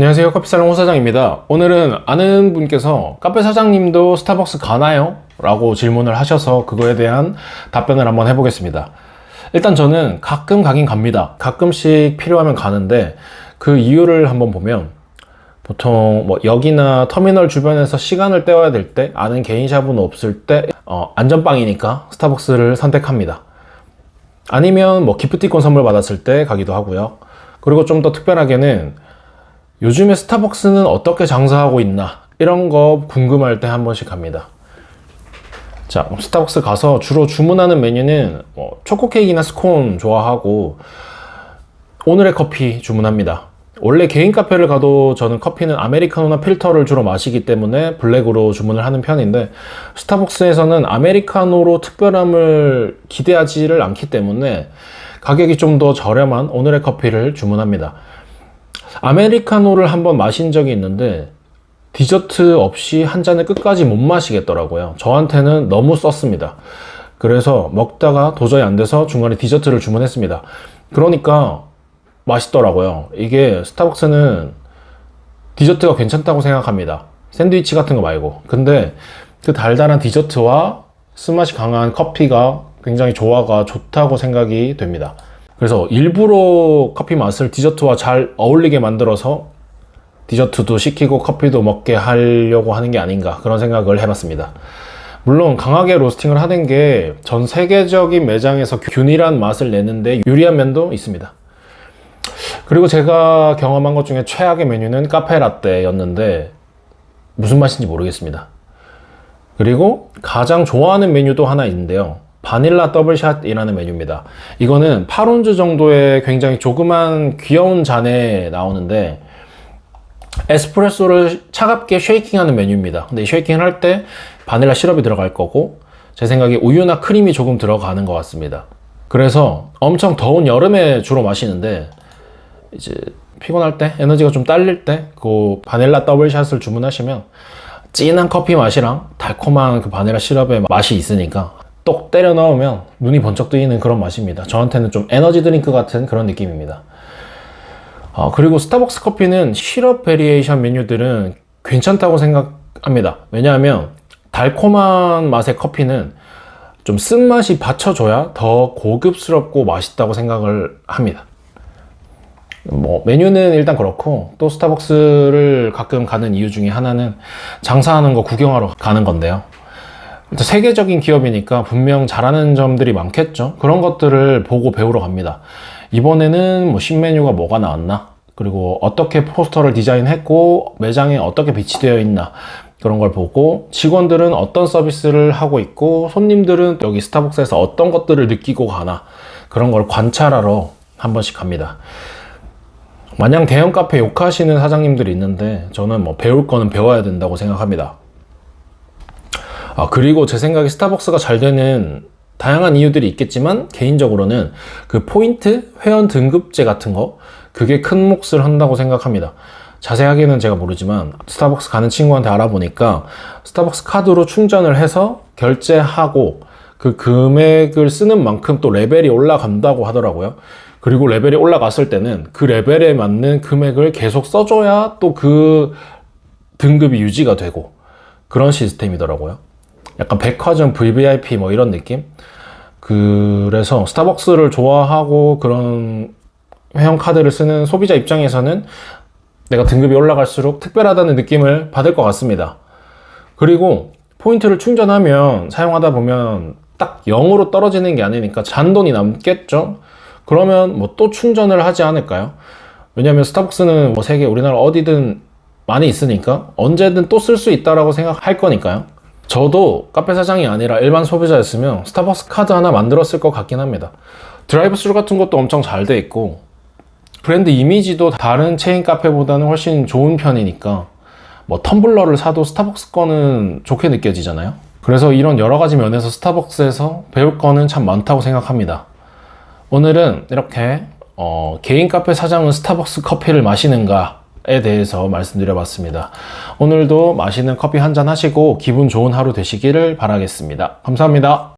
안녕하세요. 커피살롱 호 사장입니다. 오늘은 아는 분께서 카페 사장님도 스타벅스 가나요? 라고 질문을 하셔서 그거에 대한 답변을 한번 해보겠습니다. 일단 저는 가끔 가긴 갑니다. 가끔씩 필요하면 가는데 그 이유를 한번 보면 보통 뭐 역이나 터미널 주변에서 시간을 때워야 될 때 아는 개인샵은 없을 때 어, 안전빵이니까 스타벅스를 선택합니다. 아니면 뭐 기프티콘 선물 받았을 때 가기도 하고요. 그리고 좀 더 특별하게는 요즘에 스타벅스는 어떻게 장사하고 있나 이런 거 궁금할 때 한 번씩 갑니다. 자, 스타벅스 가서 주로 주문하는 메뉴는 뭐 초코 케이크나 스콘 좋아하고 오늘의 커피 주문합니다. 원래 개인 카페를 가도 저는 커피는 아메리카노나 필터를 주로 마시기 때문에 블랙으로 주문을 하는 편인데 스타벅스에서는 아메리카노로 특별함을 기대하지를 않기 때문에 가격이 좀 더 저렴한 오늘의 커피를 주문합니다. 아메리카노를 한번 마신 적이 있는데 디저트 없이 한 잔을 끝까지 못 마시겠더라고요. 저한테는 너무 썼습니다. 그래서 먹다가 도저히 안 돼서 중간에 디저트를 주문했습니다. 그러니까 맛있더라고요. 이게 스타벅스는 디저트가 괜찮다고 생각합니다. 샌드위치 같은 거 말고. 근데 그 달달한 디저트와 쓴맛이 강한 커피가 굉장히 조화가 좋다고 생각이 됩니다. 그래서 일부러 커피 맛을 디저트와 잘 어울리게 만들어서 디저트도 시키고 커피도 먹게 하려고 하는 게 아닌가 그런 생각을 해봤습니다. 물론 강하게 로스팅을 하는 게 전 세계적인 매장에서 균일한 맛을 내는데 유리한 면도 있습니다. 그리고 제가 경험한 것 중에 최악의 메뉴는 카페 라떼였는데 무슨 맛인지 모르겠습니다. 그리고 가장 좋아하는 메뉴도 하나 있는데요. 바닐라 더블샷이라는 메뉴입니다. 이거는 8온즈 정도의 굉장히 조그만 귀여운 잔에 나오는데 에스프레소를 차갑게 쉐이킹하는 메뉴입니다. 근데 쉐이킹을 할 때 바닐라 시럽이 들어갈 거고 제 생각에 우유나 크림이 조금 들어가는 것 같습니다. 그래서 엄청 더운 여름에 주로 마시는데 이제 피곤할 때 에너지가 좀 딸릴 때 그 바닐라 더블샷을 주문하시면 진한 커피 맛이랑 달콤한 그 바닐라 시럽의 맛이 있으니까 똑 때려 넣으면 눈이 번쩍 뜨이는 그런 맛입니다. 저한테는 좀 에너지 드링크 같은 그런 느낌입니다. 어, 그리고 스타벅스 커피는 시럽 베리에이션 메뉴들은 괜찮다고 생각합니다. 왜냐하면 달콤한 맛의 커피는 좀 쓴맛이 받쳐줘야 더 고급스럽고 맛있다고 생각을 합니다. 뭐 메뉴는 일단 그렇고 또 스타벅스를 가끔 가는 이유 중에 하나는 장사하는 거 구경하러 가는 건데요. 세계적인 기업이니까 분명 잘하는 점들이 많겠죠. 그런 것들을 보고 배우러 갑니다. 이번에는 뭐 신메뉴가 뭐가 나왔나? 그리고 어떻게 포스터를 디자인했고 매장에 어떻게 비치되어 있나? 그런 걸 보고 직원들은 어떤 서비스를 하고 있고 손님들은 여기 스타벅스에서 어떤 것들을 느끼고 가나? 그런 걸 관찰하러 한 번씩 갑니다. 마냥 대형 카페 욕하시는 사장님들이 있는데 저는 뭐 배울 거는 배워야 된다고 생각합니다. 아, 그리고 제 생각에 스타벅스가 잘 되는 다양한 이유들이 있겠지만 개인적으로는 그 포인트 회원 등급제 같은 거 그게 큰 몫을 한다고 생각합니다. 자세하게는 제가 모르지만 스타벅스 가는 친구한테 알아보니까 스타벅스 카드로 충전을 해서 결제하고 그 금액을 쓰는 만큼 또 레벨이 올라간다고 하더라고요. 그리고 레벨이 올라갔을 때는 그 레벨에 맞는 금액을 계속 써줘야 또 그 등급이 유지가 되고 그런 시스템이더라고요. 약간 백화점 VVIP 뭐 이런 느낌? 그래서 스타벅스를 좋아하고 그런 회원 카드를 쓰는 소비자 입장에서는 내가 등급이 올라갈수록 특별하다는 느낌을 받을 것 같습니다. 그리고 포인트를 충전하면 사용하다 보면 딱 0으로 떨어지는 게 아니니까 잔돈이 남겠죠? 그러면 뭐 또 충전을 하지 않을까요? 왜냐면 스타벅스는 뭐 세계 우리나라 어디든 많이 있으니까 언제든 또 쓸 수 있다라고 생각할 거니까요. 저도 카페 사장이 아니라 일반 소비자였으면 스타벅스 카드 하나 만들었을 것 같긴 합니다. 드라이브 스루 같은 것도 엄청 잘 돼 있고 브랜드 이미지도 다른 체인 카페보다는 훨씬 좋은 편이니까 뭐 텀블러를 사도 스타벅스 거는 좋게 느껴지잖아요. 그래서 이런 여러 가지 면에서 스타벅스에서 배울 거는 참 많다고 생각합니다. 오늘은 이렇게 어, 개인 카페 사장은 스타벅스 커피를 마시는가 에 대해서 말씀드려봤습니다. 오늘도 맛있는 커피 한 잔 하시고 기분 좋은 하루 되시기를 바라겠습니다. 감사합니다.